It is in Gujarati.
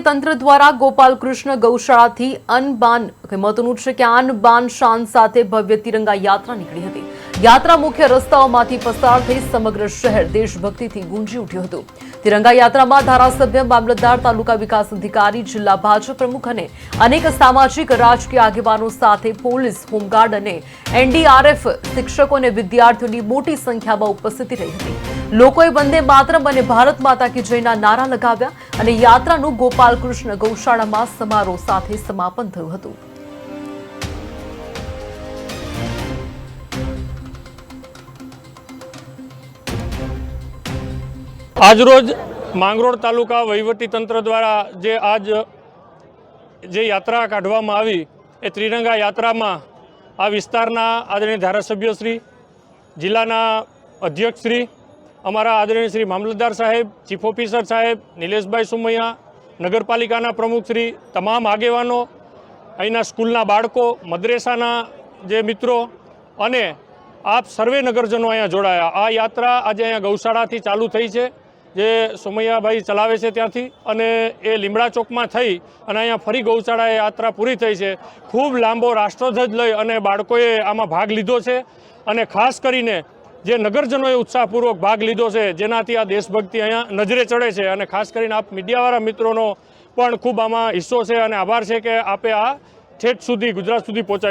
તંત્ર દ્વારા ગોપાલ કૃષ્ણ ગૌશાળાથી અનબાન મહત્વનું છે કે અનબાન શાન સાથે ભવ્ય તિરંગા યાત્રા નીકળી હતી. યાત્રા મુખ્ય રસ્તાઓમાંથી પસાર થઈ સમગ્ર શહેર દેશભક્તિથી ગુંજી ઉઠ્યું હતું. તિરંગા યાત્રામાં ધારાસભ્ય, મામલતદાર, તાલુકા વિકાસ અધિકારી, જિલ્લા ભાજપ પ્રમુખ અને અનેક સામાજિક, રાજકીય આગેવાનો સાથે પોલીસ, હોમગાર્ડ અને એનડીઆરએફ શિક્ષકો અને વિદ્યાર્થીઓની મોટી સંખ્યામાં ઉપસ્થિતિ રહી હતી. લોકોએ વંદે માતરમ અને ભારત માતા કી જયના નારા લગાવ્યા અને યાત્રાનું ગોપાલકૃષ્ણ ગૌશાળામાં સમારોહ સાથે સમાપન થયું હતું. આજરોજ માંગરોળ તાલુકા તંત્ર દ્વારા જે આજ જે યાત્રા કાઢવામાં આવી, એ ત્રિરંગા યાત્રામાં આ વિસ્તારના આદરણીય ધારાસભ્યશ્રી જિલ્લાના અધ્યક્ષશ્રી અમારા આદરણીય શ્રી મામલતદાર સાહેબ, ચીફ ઓફિસર સાહેબ, નિલેશભાઈ સુમૈયા, નગરપાલિકાના પ્રમુખશ્રી તમામ આગેવાનો, અહીંના સ્કૂલના બાળકો, મદ્રેસાના જે મિત્રો અને આપ સર્વે નગરજનો અહીંયા જોડાયા. આ યાત્રા આજે અહીંયા ગૌશાળાથી ચાલુ થઈ છે. જે સોમૈયાભાઈ ચલાવે છે ત્યાંથી અને એ લીમડા ચોકમાં થઈ અને અહીંયા ફરી ગૌશાળાએ યાત્રા પૂરી થઈ છે. ખૂબ લાંબો રાષ્ટ્રધ્વજ લઈ અને બાળકોએ આમાં ભાગ લીધો છે અને ખાસ કરીને જે નગરજનોએ ઉત્સાહપૂર્વક ભાગ લીધો છે, જેનાથી આ દેશભક્તિ અહીંયા નજરે ચડે છે અને ખાસ કરીને આપ મીડિયાવાળા મિત્રોનો પણ ખૂબ આમાં હિસ્સો છે અને આભાર છે કે આપે આ છેઠ સુધી, ગુજરાત સુધી પહોંચાડી